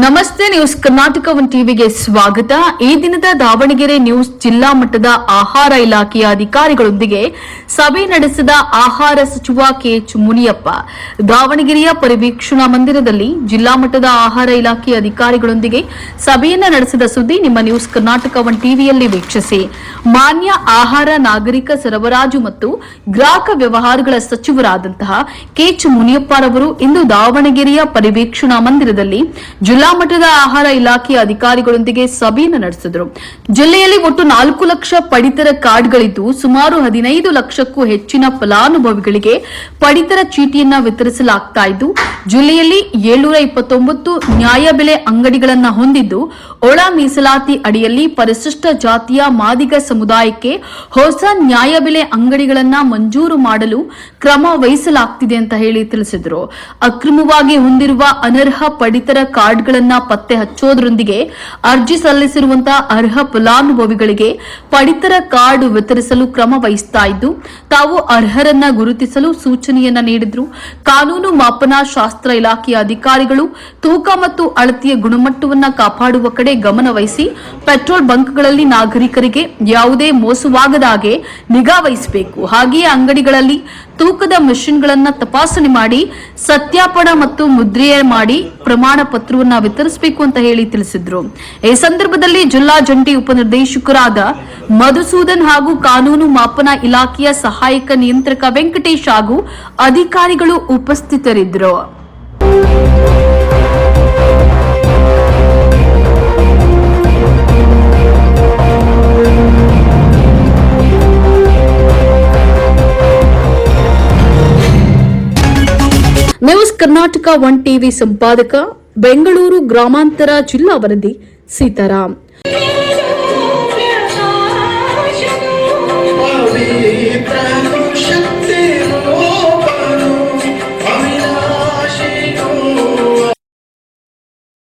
ನಮಸ್ತೆ news Karnataka one ಟಿವಿಗೆ ಸ್ವಾಗತ. ಈ ದಿನದ ದಾವಣಗೆರೆ ನ್ಯೂಸ್ ಜಿಲ್ಲಾ ಮಟ್ಟದ ಆಹಾರ ಇಲಾಖೆಯ ಅಧಿಕಾರಿಗಳೊಂದಿಗೆ ಸಭೆ ನಡೆಸಿದ ಆಹಾರ ಸಚಿವ ಕೆಎಚ್ ಮುನಿಯಪ್ಪ ದಾವಣಗೆರೆಯ ಪರಿವೀಕ್ಷಣಾ ಮಂದಿರದಲ್ಲಿ ಜಿಲ್ಲಾ ಮಟ್ಟದ ಆಹಾರ ಇಲಾಖೆಯ ಅಧಿಕಾರಿಗಳೊಂದಿಗೆ ಸಭೆಯನ್ನ ನಡೆಸಿದ ಸುದ್ದಿ ನಿಮ್ಮ ನ್ಯೂಸ್ ಕರ್ನಾಟಕ ಒನ್ ಟಿವಿಯಲ್ಲಿ ವೀಕ್ಷಿಸಿ. ಮಾನ್ಯ ಆಹಾರ ನಾಗರಿಕ ಸರಬರಾಜು ಮತ್ತು ಗ್ರಾಹಕ ವ್ಯವಹಾರಗಳ ಸಚಿವರಾದಂತಹ ಕೆಎಚ್ ಮುನಿಯಪ್ಪರವರು ಇಂದು ದಾವಣಗೆರೆಯ ಪರಿವೀಕ್ಷಣಾ ಮಂದಿರದಲ್ಲಿ ಜಿಲ್ಲಾ ಮಟ್ಟದ ಆಹಾರ ಇಲಾಖೆಯ ಅಧಿಕಾರಿಗಳೊಂದಿಗೆ ಸಭೆಯನ್ನು ನಡೆಸಿದರು. ಜಿಲ್ಲೆಯಲ್ಲಿ ಒಟ್ಟು ನಾಲ್ಕು ಲಕ್ಷ ಪಡಿತರ ಕಾರ್ಡ್ಗಳಿದ್ದು, ಸುಮಾರು ಹದಿನೈದು ಲಕ್ಷಕ್ಕೂ ಹೆಚ್ಚಿನ ಫಲಾನುಭವಿಗಳಿಗೆ ಪಡಿತರ ಚೀಟಿಯನ್ನು ವಿತರಿಸಲಾಗ್ತಾ ಇದ್ದು, ಜಿಲ್ಲೆಯಲ್ಲಿ ಏಳುನೂರ ಇಪ್ಪತ್ತೊಂಬತ್ತು ನ್ಯಾಯಬೆಲೆ ಅಂಗಡಿಗಳನ್ನು ಹೊಂದಿದ್ದು ಒಳ ಮೀಸಲಾತಿ ಅಡಿಯಲ್ಲಿ ಪರಿಶಿಷ್ಟ ಜಾತಿಯ ಮಾದಿಗ ಸಮುದಾಯಕ್ಕೆ ಹೊಸ ನ್ಯಾಯಬೆಲೆ ಅಂಗಡಿಗಳನ್ನ ಮಂಜೂರು ಮಾಡಲು ಕ್ರಮ ವಹಿಸಲಾಗ್ತಿದೆ ಅಂತ ಹೇಳಿ ತಿಳಿಸಿದರು. ಅಕ್ರಮವಾಗಿ ಹೊಂದಿರುವ ಅನರ್ಹ ಪಡಿತರ ಕಾರ್ಡ್ಗಳನ್ನು ಪತ್ತೆ ಹಚ್ಚೋದ್ರೊಂದಿಗೆ ಅರ್ಜಿ ಸಲ್ಲಿಸಿರುವಂತಹ ಅರ್ಹ ಫಲಾನುಭವಿಗಳಿಗೆ ಪಡಿತರ ಕಾರ್ಡ್ ವಿತರಿಸಲು ಕ್ರಮ ವಹಿಸ್ತಾ ಇದ್ದು, ತಾವು ಅರ್ಹರನ್ನ ಗುರುತಿಸಲು ಸೂಚನೆಯನ್ನ ನೀಡಿದ್ರು. ಕಾನೂನು ಮಾಪನ ಶಾಸ್ತ್ರ ಇಲಾಖೆಯ ಅಧಿಕಾರಿಗಳು ತೂಕ ಮತ್ತು ಅಳತೆಯ ಗುಣಮಟ್ಟವನ್ನ ಕಾಪಾಡುವ ಕಡೆ ಗಮನ ವಹಿಸಿ ಪೆಟ್ರೋಲ್ ಬಂಕ್ಗಳಲ್ಲಿ ನಾಗರಿಕರಿಗೆ ಯಾವುದೇ ಮೋಸವಾಗದ ಹಾಗೆ ನಿಗಾ ವಹಿಸಬೇಕು. ಹಾಗೆಯೇ ಅಂಗಡಿಗಳಲ್ಲಿ ತೂಕದ ಮೆಷಿನ್ಗಳನ್ನ ತಪಾಸಣೆ ಮಾಡಿ, ಸತ್ಯಾಪನ ಮತ್ತು ಮುದ್ರೆಯ ಮಾಡಿ ಪ್ರಮಾಣ ಪತ್ರವನ್ನ ವಿತರಿಸಬೇಕು ಅಂತ ಹೇಳಿ ತಿಳಿಸಿದ್ರು. ಈ ಸಂದರ್ಭದಲ್ಲಿ ಜಿಲ್ಲಾ ಜಂಟಿ ಉಪನಿರ್ದೇಶಕರಾದ ಮಧುಸೂದನ್ ಹಾಗೂ ಕಾನೂನು ಮಾಪನ ಇಲಾಖೆಯ ಸಹಾಯಕ ನಿಯಂತ್ರಕ ವೆಂಕಟೇಶ್ ಹಾಗೂ ಅಧಿಕಾರಿಗಳು ಉಪಸ್ಥಿತರಿದ್ದರು. ನ್ಯೂಸ್ ಕರ್ನಾಟಕ ಒನ್ ಟಿವಿ ಸಂಪಾದಕ ಬೆಂಗಳೂರು ಗ್ರಾಮಾಂತರ ಜಿಲ್ಲಾ ವರದಿ ಸೀತಾರಾಮ್ ಿ